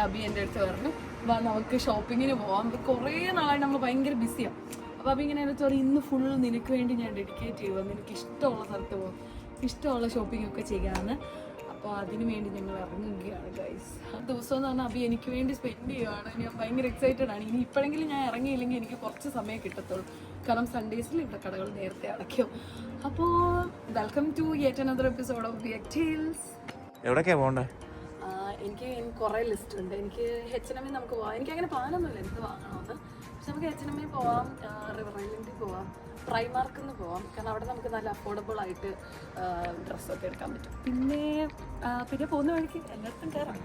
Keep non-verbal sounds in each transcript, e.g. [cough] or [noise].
അബി എന്റെ അടുത്ത് പറഞ്ഞു വാ നമുക്ക് ഷോപ്പിങ്ങിന് പോവാം. കുറേ നാളായി നമ്മൾ ഭയങ്കര ബിസിയാണ് അപ്പോൾ അപ്പം ഇങ്ങനെ എന്റെ അടുത്ത് പറയും ഇന്ന് ഫുൾ നിനക്ക് വേണ്ടി ഞാൻ ഡെഡിക്കേറ്റ് ചെയ്യുക നിനക്ക് ഇഷ്ടമുള്ള സ്ഥലത്ത് പോകും ഇഷ്ടമുള്ള ഷോപ്പിംഗ് ഒക്കെ ചെയ്യാമെന്ന് അപ്പോൾ അതിനു വേണ്ടി ഞങ്ങൾ ഇറങ്ങുകയാണ് ഗൈസ് ആ ദിവസം എന്ന് പറഞ്ഞാൽ അബി എനിക്ക് വേണ്ടി സ്പെൻഡ് ചെയ്യുവാണ്. ഞാൻ ഭയങ്കര എക്സൈറ്റഡ് ആണ്. ഇനി ഇപ്പോഴെങ്കിലും ഞാൻ ഇറങ്ങിയില്ലെങ്കിൽ എനിക്ക് കുറച്ച് സമയം കിട്ടത്തുള്ളൂ. കാരണം സൺഡേസിൽ ഇവിടെ കടകൾ നേരത്തെ അടയ്ക്കും. അപ്പോൾ welcome to yet another episode of B ടീൽസ് എവിടേക്കാ പോണ്ടേ എനിക്ക് കുറേ ലിസ്റ്റ് ഉണ്ട്. എനിക്ക് എച്ച് എൻ എമ്മിൽ നമുക്ക് പോവാം. എനിക്ക് അങ്ങനെ പ്ലാനൊന്നുമില്ല. എന്ത് വാങ്ങണമെന്ന്. പക്ഷെ നമുക്ക് എച്ച് എൻ എമ്മിൽ പോവാം റിവർ ഐലൻഡിൽ പോവാം പ്രൈമാർക്കിൽ നിന്ന് പോവാം. കാരണം അവിടെ നമുക്ക് നല്ല അഫോർഡബിൾ ആയിട്ട് ഡ്രസ്സൊക്കെ എടുക്കാൻ പറ്റും. പിന്നെ പിന്നെ പോകുന്ന വഴിക്ക് എല്ലായിടത്തും കയറാം.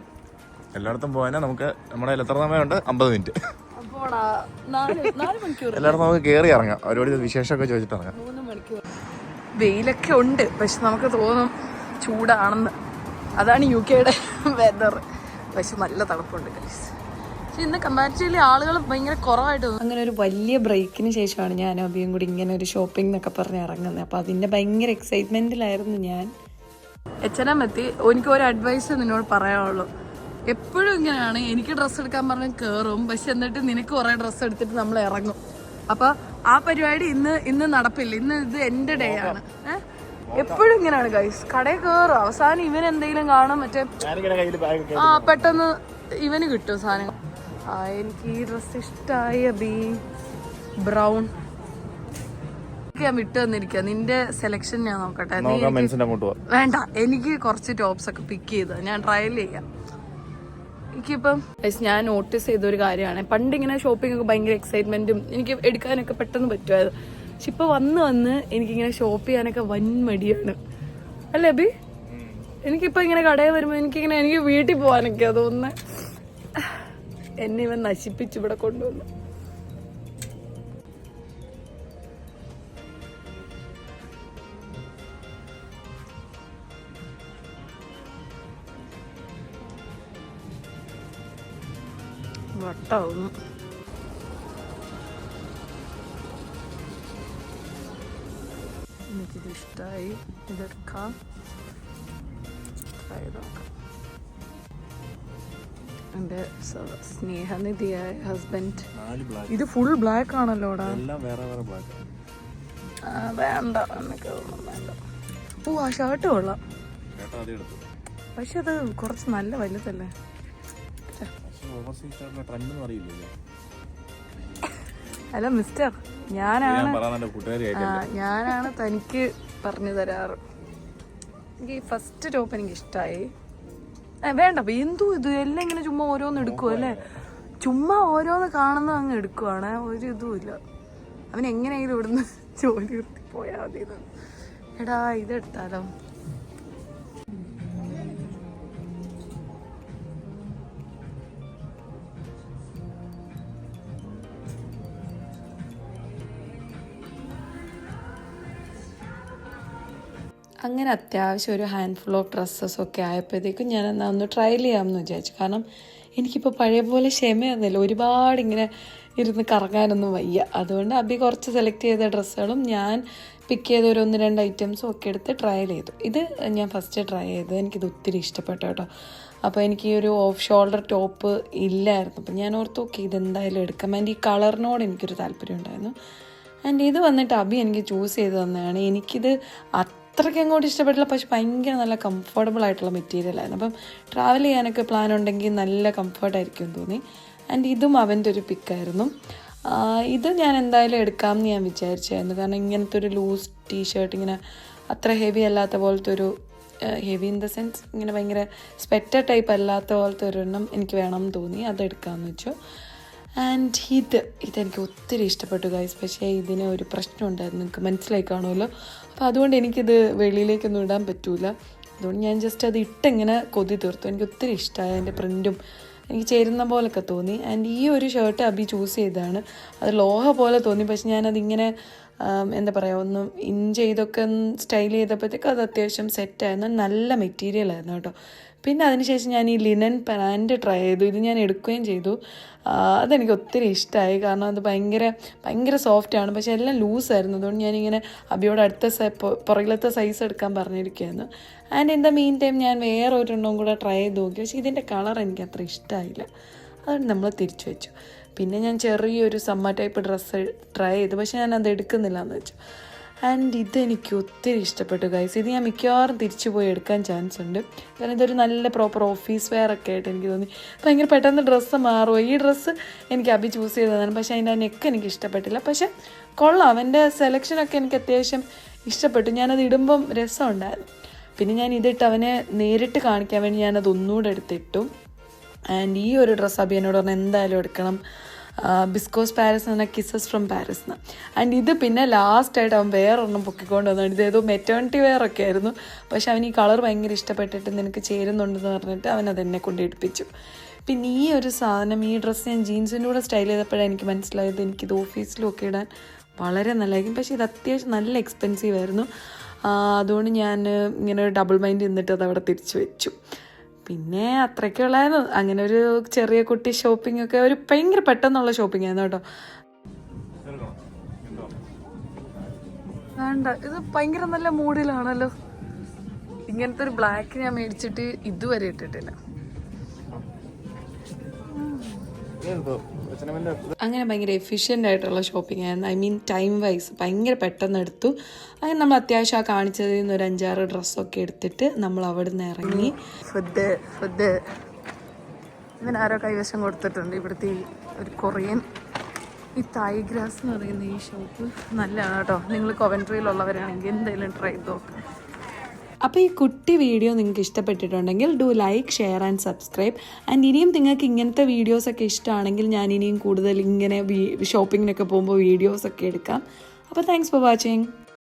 എല്ലായിടത്തും പോകാനാ നമുക്ക് നമ്മുടെ എത്ര സമയമുണ്ട്? അമ്പത് മിനിറ്റ്. എല്ലായിടത്തും നമുക്ക് കയറി ഇറങ്ങാം. അവരോട് വിശേഷമൊക്കെ ചോദിച്ചിട്ട് ഇറങ്ങാം. മണിക്കൂർ. വെയിലൊക്കെ ഉണ്ട്. പക്ഷെ നമുക്ക് തോന്നും ചൂടാണെന്ന്. അതാണ് യു കെയുടെ വെതർ പക്ഷെ നല്ല തണുപ്പുണ്ട് ഗൈസ് പക്ഷെ ഇന്ന് കമ്പാരിറ്റീവ്ലി ആളുകൾ ഭയങ്കര കുറവായിട്ട്. അങ്ങനെ ഒരു വലിയ ബ്രേക്കിന് ശേഷമാണ് ഞാൻ അഭിയും കൂടി ഇങ്ങനെ ഒരു ഷോപ്പിംഗ് എന്നൊക്കെ പറഞ്ഞ് ഇറങ്ങുന്നത്. അപ്പോൾ അതിന്റെ ഭയങ്കര എക്സൈറ്റ്മെന്റിലായിരുന്നു ഞാൻ. എച്ച് എൻ എം എത്തി. എനിക്ക് ഒരു അഡ്വൈസ് നിന്നോട് പറയാനുള്ളൂ. എപ്പോഴും ഇങ്ങനെയാണ്. എനിക്ക് ഡ്രസ്സ് എടുക്കാൻ പറഞ്ഞാൽ കയറും പക്ഷെ എന്നിട്ട് നിനക്ക് കുറേ ഡ്രസ്സ് എടുത്തിട്ട് നമ്മൾ ഇറങ്ങും. അപ്പോൾ ആ പരിപാടി ഇന്ന് ഇന്ന് നടപ്പില്ല. ഇന്ന് ഇത് എന്റെ ഡേ ആണ്. ഏഹ് എപ്പോഴും ഇങ്ങനെയാണ് ഗൈസ് കടയിൽ കയറും അവസാനം ഇവൻ എന്തെങ്കിലും കാണും. മറ്റേ ആ പെട്ടെന്ന് ഇവന് കിട്ടും സാധനങ്ങൾ ആ എനിക്ക് ഈ ഡ്രസ് ഇഷ്ടമായി അബി. ബ്രൗൺ ഞാൻ വിട്ടു തന്നിരിക്കുക നിന്റെ സെലക്ഷൻ ഞാൻ നോക്കട്ടെ. വേണ്ട. എനിക്ക് കുറച്ച് ടോപ്സ് ഒക്കെ പിക്ക് ചെയ്ത്. ഞാൻ ട്രയൽ ചെയ്യാം. എനിക്കിപ്പം ഞാൻ നോട്ടീസ് ചെയ്ത ഒരു കാര്യമാണ്. പണ്ട് ഇങ്ങനെ ഷോപ്പിംഗ് ഒക്കെ ഭയങ്കര എക്സൈറ്റ്മെന്റും എനിക്ക് എടുക്കാനൊക്കെ പെട്ടെന്ന് പറ്റുമായിരുന്നു. പക്ഷെ ഇപ്പൊ വന്ന് വന്ന് എനിക്കിങ്ങനെ ഷോപ്പ് ചെയ്യാനൊക്കെ വൻ മടിയാണ് അല്ലേ അബി? എനിക്കിപ്പോ ഇങ്ങനെ കടയിൽ വരുമ്പോ എനിക്കിങ്ങനെ എനിക്ക് വീട്ടിൽ പോവാനൊക്കെ അതൊന്ന് എന്നെ ഇവൻ നശിപ്പിച്ച് ഇവിടെ കൊണ്ടുവന്നു. വട്ടാവുന്നു. എനിക്കിത് ഇഷ്ടമായി ഇതെടുക്കാം ട്രൈ നോക്കാം എന്റെ സ്നേഹനിധിയായ ഹസ്ബൻഡ് ഇത് ഫുൾ ബ്ലാക്ക് ആണല്ലോടാ എല്ലാം വേറെ വേറെ ബ്ലാക്ക് ആ, വേണ്ട എന്നൊക്കെ തോന്നും വേണ്ട. ഓ ആ ഷർട്ട് കൊള്ളാം. പക്ഷെ അത് കുറച്ച് നല്ല വലുതല്ലേ? അല്ല മിസ്റ്റർ. ഞാനാണ് ഞാനാണ് തനിക്ക് പറഞ്ഞു തരാറ്. എനിക്ക് ഈ ഫസ്റ്റ് ടോപ്പ് എനിക്ക് ഇഷ്ടമായി വേണ്ട എന്തോ ഇത്? എല്ലാം ഇങ്ങനെ ചുമ്മാ ഓരോന്ന് എടുക്കുവോ അല്ലേ? ചുമ്മാ ഓരോന്ന് കാണുന്ന അങ്ങ് എടുക്കുവാണ്. ഒരു ഇതും ഇല്ല. അവൻ എങ്ങനെയെങ്കിലും ഇവിടുന്ന് [laughs] ജോലി നിർത്തി പോയാൽ മതി. എടാ ഇതെടുത്താലോ? അങ്ങനെ അത്യാവശ്യം ഒരു ഹാൻഡ്ഫുൾ ഓഫ് ഡ്രസ്സസ് ഒക്കെ ആയപ്പോഴത്തേക്കും ഞാൻ എന്നാൽ ഒന്ന് ട്രയൽ ചെയ്യാമെന്ന് വിചാരിച്ചു. കാരണം എനിക്കിപ്പോൾ പഴയ പോലെ ക്ഷമയൊന്നുമില്ല. ഒരുപാട് ഇങ്ങനെ ഇരുന്ന് കറങ്ങാനൊന്നും വയ്യ. അതുകൊണ്ട് അബി കുറച്ച് സെലക്ട് ചെയ്ത ഡ്രസ്സുകളും ഞാൻ പിക്ക് ചെയ്ത ഒരു ഒന്ന് രണ്ട് ഐറ്റംസും ഒക്കെ എടുത്ത് ട്രയൽ ചെയ്തു. ഇത് ഞാൻ ഫസ്റ്റ് ട്രൈ ചെയ്തത് എനിക്കിത് ഒത്തിരി ഇഷ്ടപ്പെട്ടു കേട്ടോ. അപ്പോൾ എനിക്ക് ഈ ഒരു ഓഫ് ഷോൾഡർ ടോപ്പ് ഇല്ലായിരുന്നു. അപ്പം ഞാൻ ഓർത്തു ഓക്കെ ഇതെന്തായാലും എടുക്കാം. ആൻഡ് ഈ കളറിനോട് എനിക്കൊരു താല്പര്യം ഉണ്ടായിരുന്നു. ആൻഡ് ഇത് വന്നിട്ട് അബി എനിക്ക് ചൂസ് ചെയ്ത് തന്നതാണ് എനിക്കിത് അത്രയ്ക്ക് അങ്ങോട്ട് ഇഷ്ടപ്പെട്ടില്ല. പക്ഷെ ഭയങ്കര നല്ല കംഫർട്ടബിൾ ആയിട്ടുള്ള മെറ്റീരിയൽ ആയിരുന്നു. അപ്പം ട്രാവൽ ചെയ്യാനൊക്കെ പ്ലാൻ ഉണ്ടെങ്കിൽ നല്ല കംഫർട്ടായിരിക്കും തോന്നി. ആൻഡ് ഇതും അവന്റെ ഒരു പിക്കായിരുന്നു ഇത് ഞാൻ എന്തായാലും എടുക്കാമെന്ന് ഞാൻ വിചാരിച്ചായിരുന്നു. കാരണം ഇങ്ങനത്തെ ഒരു ലൂസ് ടീഷർട്ട് ഇങ്ങനെ അത്ര ഹെവി അല്ലാത്ത പോലത്തെ ഒരു ഹെവി ഇൻ ദ സെൻസ് ഇങ്ങനെ ഭയങ്കര സ്പെറ്റർ ടൈപ്പ് അല്ലാത്ത പോലത്തെ ഒരെണ്ണം എനിക്ക് വേണം എന്ന് തോന്നി. അത് എടുക്കാമെന്ന് വെച്ചു. ആൻഡ് ഇത് ഇതെനിക്ക് ഒത്തിരി ഇഷ്ടപ്പെട്ടു ഗൈസ് പക്ഷേ ഇതിന് ഒരു പ്രശ്നം ഉണ്ടായിരുന്നു നിങ്ങൾക്ക് മനസ്സിലായി കാണുമല്ലോ? അപ്പോൾ അതുകൊണ്ട് എനിക്കിത് വെളിയിലേക്കൊന്നും ഇടാൻ പറ്റൂല. അതുകൊണ്ട് ഞാൻ ജസ്റ്റ് അത് ഇട്ടിങ്ങനെ കൊതി തീർത്തു. എനിക്ക് ഒത്തിരി ഇഷ്ടമായി അതിന്റെ പ്രിന്റും എനിക്ക് ചേരുന്ന പോലൊക്കെ തോന്നി. ആൻഡ് ഈ ഒരു ഷർട്ട് അബി ചൂസ് ചെയ്തതാണ്. അത് ലോഹ പോലെ തോന്നി. പക്ഷെ ഞാനതിങ്ങനെ എന്താ പറയുക ഒന്ന് ഇൻ ചെയ്തൊക്കെ സ്റ്റൈൽ ചെയ്തപ്പോഴത്തേക്ക് അത് അത്യാവശ്യം സെറ്റായിരുന്നു നല്ല മെറ്റീരിയൽ ആയിരുന്നു കേട്ടോ. പിന്നെ അതിനുശേഷം ഞാൻ ഈ ലിനൻ പാന്റ് ട്രൈ ചെയ്തു. ഇത് ഞാൻ എടുക്കുകയും ചെയ്തു. അതെനിക്ക് ഒത്തിരി ഇഷ്ടമായി കാരണം അത് ഭയങ്കര ഭയങ്കര സോഫ്റ്റാണ് പക്ഷേ എല്ലാം ലൂസായിരുന്നു അതുകൊണ്ട് ഞാനിങ്ങനെ അബിയോട് അടുത്ത പുറകിലത്തെ സൈസ് എടുക്കാൻ പറഞ്ഞിരിക്കുകയായിരുന്നു. And in the meantime ഞാൻ വേറെ ഒരെണ്ണവും കൂടെ ട്രൈ ചെയ്ത് നോക്കി. പക്ഷേ ഇതിന്റെ കളർ എനിക്ക് അത്ര ഇഷ്ടമായില്ല അതുകൊണ്ട് നമ്മൾ തിരിച്ചു വെച്ചു. പിന്നെ ഞാൻ ചെറിയൊരു സമ്മർ ടൈപ്പ് ഡ്രസ്സ് ട്രൈ ചെയ്തു. പക്ഷേ ഞാൻ അത് എടുക്കുന്നില്ല എന്ന് വെച്ചു. ആൻഡ് ഇതെനിക്ക് ഒത്തിരി ഇഷ്ടപ്പെട്ടു ഗൈസ് ഇത് ഞാൻ മിക്കവാറും തിരിച്ചു പോയി എടുക്കാൻ ചാൻസ് ഉണ്ട്. കാരണം ഇതൊരു നല്ല പ്രോപ്പർ ഓഫീസ് വെയർ ഒക്കെ ആയിട്ട് എനിക്ക് തോന്നി. ഭയങ്കര പെട്ടെന്ന് ഡ്രസ്സ് മാറുമോ ഈ ഡ്രസ്സ് എനിക്ക് അഭി ചൂസ് ചെയ്തതാണ്. പക്ഷേ അതിന്റെ നെക്ക് എനിക്ക് ഇഷ്ടപ്പെട്ടില്ല. പക്ഷേ കൊള്ളാം. അവന്റെ സെലക്ഷനൊക്കെ എനിക്ക് അത്യാവശ്യം ഇഷ്ടപ്പെട്ടു. ഞാനത് ഇടുമ്പം രസമുണ്ടായിരുന്നു. പിന്നെ ഞാൻ ഇതിട്ട് അവനെ നേരിട്ട് കാണിക്കാൻ വേണ്ടി ഞാനത് ഒന്നുകൂടെ എടുത്തിട്ടു. ആൻഡ് ഈ ഒരു ഡ്രസ്സ് അഭി എന്നോട് പറഞ്ഞു എന്തായാലും എടുക്കണം. ബിസ്കോസ് പാരീസ് എന്ന് കിസസ് ഫ്രം പാരീസ് എന്ന് ആൻഡ് ഇത് പിന്നെ ലാസ്റ്റായിട്ട് അവൻ വേറൊരെണ്ണം പൊക്കിക്കൊണ്ട് വന്നു. ഇത് ഏതോ മെറ്റേണിറ്റി വെയർ ഒക്കെ ആയിരുന്നു. പക്ഷെ അവൻ ഈ കളർ ഭയങ്കര ഇഷ്ടപ്പെട്ടിട്ട് നിനക്ക് ചേരുന്നുണ്ടെന്ന് പറഞ്ഞിട്ട് അവൻ അതെന്നെ കൊണ്ട് എടുപ്പിച്ചു. പിന്നെ ഈ ഒരു സാധനം ഈ ഡ്രസ്സ് ഞാൻ ജീൻസിന്റെ കൂടെ സ്റ്റൈൽ ചെയ്തപ്പോഴാണ് എനിക്ക് മനസ്സിലായത്. എനിക്കിത് ഓഫീസിലൊക്കെ ഇടാൻ വളരെ നല്ലതായിരിക്കും. പക്ഷെ ഇത് അത്യാവശ്യം നല്ല എക്സ്പെൻസീവ് ആയിരുന്നു. അതുകൊണ്ട് ഞാൻ ഇങ്ങനെ ഡബിൾ മൈൻഡ് നിന്നിട്ട് അത് അവിടെ തിരിച്ചു വെച്ചു. പിന്നെ അത്രയ്ക്കേ ഉള്ളായിരുന്നു അങ്ങനെ ഒരു ചെറിയ കുട്ടി ഷോപ്പിംഗ് ഒക്കെ ഒരു ഭയങ്കര പെട്ടെന്നുള്ള ഷോപ്പിംഗ് ആയിരുന്നു കേട്ടോ. വേണ്ട. ഇത് ഭയങ്കര നല്ല മൂഡിലാണല്ലോ ഇങ്ങനത്തെ ഒരു ബ്ലാക്ക് ഞാൻ മേടിച്ചിട്ട് ഇതുവരെ ഇട്ടിട്ടില്ല. അങ്ങനെ ഭയങ്കര എഫിഷ്യന്റ് ആയിട്ടുള്ള ഷോപ്പിംഗ് ആയിരുന്നു. ഐ മീൻ ടൈം വൈസ് ഭയങ്കര പെട്ടെന്ന് എടുത്തു. അങ്ങനെ നമ്മൾ അത്യാവശ്യം ആ കാണിച്ചതിൽ നിന്ന് ഒരു അഞ്ചാറ് ഡ്രസ്സൊക്കെ എടുത്തിട്ട് നമ്മൾ അവിടെ നിന്ന് ഇറങ്ങി. Food food. ഇങ്ങനെ ആരോ കൈവശം കൊടുത്തിട്ടുണ്ട്. ഇവിടുത്തെ ഒരു കൊറിയൻ ഈ തായ് ഗ്രാസ് എന്ന് പറയുന്ന ഈ ഷോപ്പ് നല്ലതാണ് കേട്ടോ. നിങ്ങൾ കൊവൻട്രിയിലുള്ളവരാണെങ്കിൽ എന്തെങ്കിലും ട്രൈ ചെയ്ത് നോക്കാം. അപ്പോൾ ഈ കുട്ടി വീഡിയോ നിങ്ങൾക്ക് ഇഷ്ടപ്പെട്ടിട്ടുണ്ടെങ്കിൽ do like share and subscribe and ഇനിയും നിങ്ങൾക്ക് ഇങ്ങനത്തെ വീഡിയോസൊക്കെ ഇഷ്ടമാണെങ്കിൽ ഞാൻ ഇനിയും കൂടുതൽ ഇങ്ങനെ ഷോപ്പിങ്ങിനൊക്കെ പോകുമ്പോൾ വീഡിയോസൊക്കെ എടുക്കാം. അപ്പോൾ താങ്ക്സ് ഫോർ വാച്ചിങ്